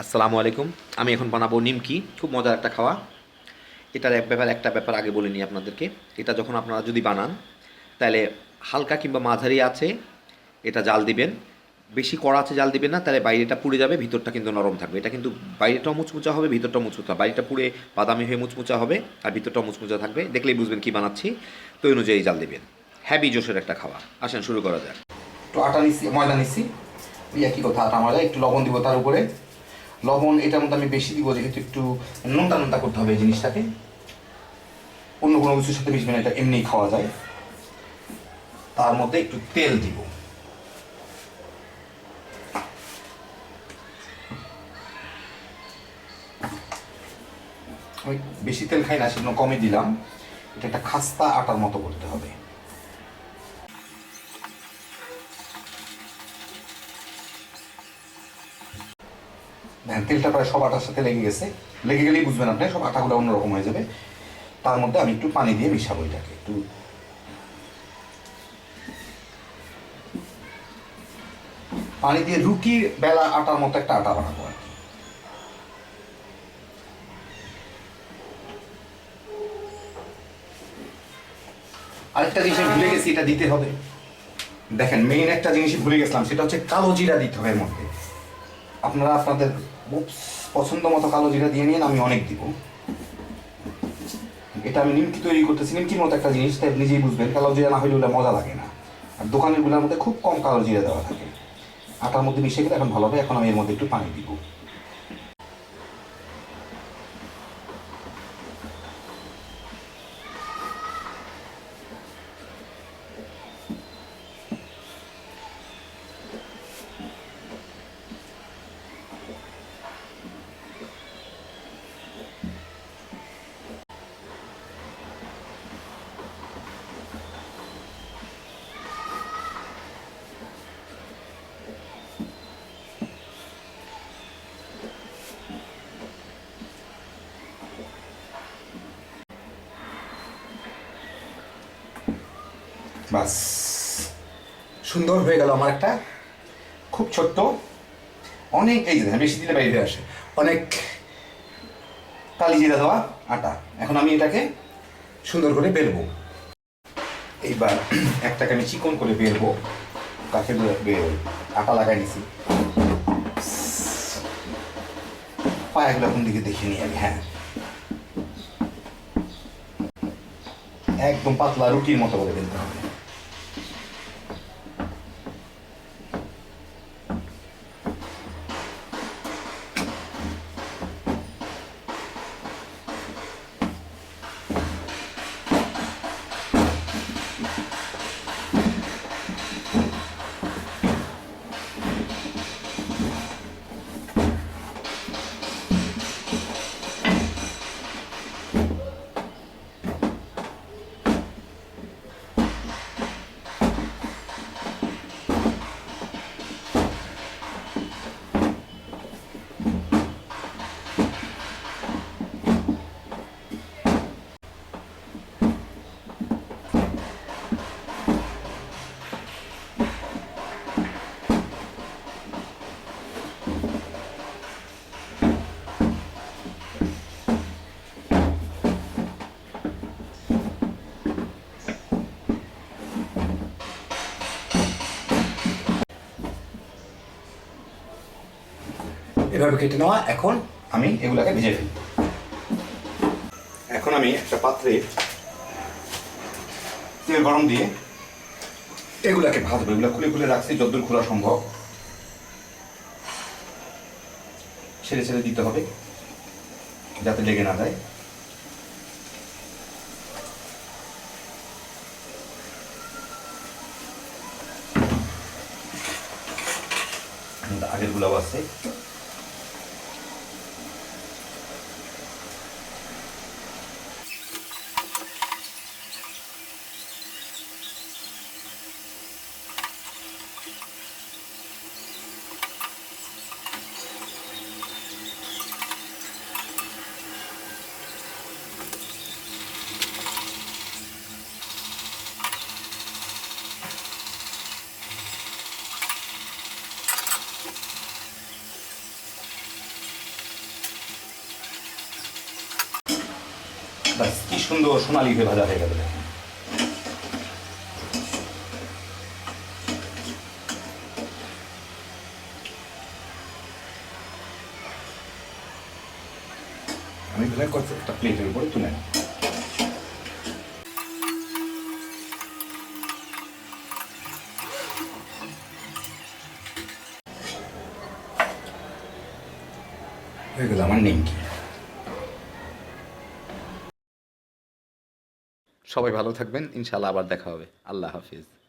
আসসালামু আলাইকুম। আমি এখন বানাবো নিমকি। খুব মজার একটা খাওয়া। এটার এক ব্যাপার, একটা ব্যাপার আগে বলে নিই আপনাদেরকে। এটা যখন আপনারা যদি বানান, তাহলে হালকা কিংবা মাঝারি আছে, এটা জাল দিবেন। বেশি কড়া আছে জাল দিবেন না, তাহলে বাইরেটা পুড়ে যাবে, ভিতরটা কিন্তু নরম থাকবে। এটা কিন্তু বাইরেটাও মুচমুচা হবে ভিতরটাও মুচমুচা। বাইরেটা পুড়ে বাদামি হয়ে মুচমুচা হবে, আর ভিতরটাও মুচমুচা থাকবে। দেখলেই বুঝবেন কি বানাচ্ছি। তো ওই অনুযায়ী জাল দিবেন। হ্যাভি জোশের একটা খাওয়া। আসেন, শুরু করা যাক। একটু আটা নিচ্ছি, ময়দা নিচ্ছি। একই কথা, আটা ময়দা, একটু লবণ দিব তার উপরে। লবণ, এটার মধ্যে আমি বেশি দিব যেহেতু একটু নোনতা নোনতা করতে হবে এই জিনিসটাকে। অন্য কোনো কিছুর সাথে মিশবে না, এটা এমনি খাওয়া যায়। তার মধ্যে একটু তেল দিব। আমি বেশি তেল খাই না, সেজন্য কমই দিলাম। এটা একটা খাস্তা আটার মতো করতে হবে। দেখেন, তেলটা প্রায় সব আটার সাথে লেগে গেছে। লেগে গেলেই বুঝবেন আপনি, সব আটাগুলো অন্যরকম হয়ে যাবে। তার মধ্যে আমি একটু পানি দিয়ে মিশাবো এটাকে, একটু। পানি দিয়ে রুটির বেলা আটার মতো একটা আটা বানাবো আর আরেকটা জিনিস ভুলে গেছি, এটা দিতে হবে। দেখেন মেইন একটা জিনিস ভুলে গেছিলাম, সেটা হচ্ছে কালো জিরা দিতে হবে এর মধ্যে। আপনারা আপনাদের পছন্দ মতো কালো জিরা দিয়ে নিন আমি অনেক দিব। এটা আমি নিমকি তৈরি করতেছি, নিমকির মতো একটা জিনিস, তাই নিজেই বুঝবেন, কালো জিরা না হলে ওটা মজা লাগে না। আর দোকানেরগুলার মধ্যে খুব কম কালো জিরা দেওয়া থাকে। আটার মধ্যে মিশে গেলে এখন ভালো হবে, এখন আমি এর মধ্যে একটু পানি দিব। বাস। সুন্দর হয়ে গেল আমার একটা। খুব ছোট্ট। অনেক, এই বেশি দিলে বাইরে আসে। অনেক কালি জিরা দেওয়া আটা। এখন আমি এটাকে সুন্দর করে বেলবো। এইবার একটাকে আমি চিকন করে বেলবো। কাকে আটা লাগাই নিছি পায়াগুলো কোন দিকে দেখে নিই আমি হ্যাঁ। একদম পাতলা রুটির মতো করে বেলতে হবে। এভাবে কেটে নেওয়া, এখন আমি এগুলাকে ভেজে ফেলব এখন আমি একটা পাত্রে তেল গরম দিয়ে এগুলাকে ভাজবো। এগুলো খুলে খুলে রাখছি যতদূর খোলা সম্ভব। ছেড়ে ছেড়ে দিতে হবে, যাতে লেগে না যায়। আগের গুলাও আছে। ব্যাস কি সুন্দর সোনালি হয়ে ভাজা হয়ে গেল আমি তাহলে একটা প্লেটের উপরে তুলে হয়ে গেল আমার নিমকি। সবাই ভালো থাকবেন ইনশাল্লাহ আবার দেখা হবে। আল্লাহ হাফিজ।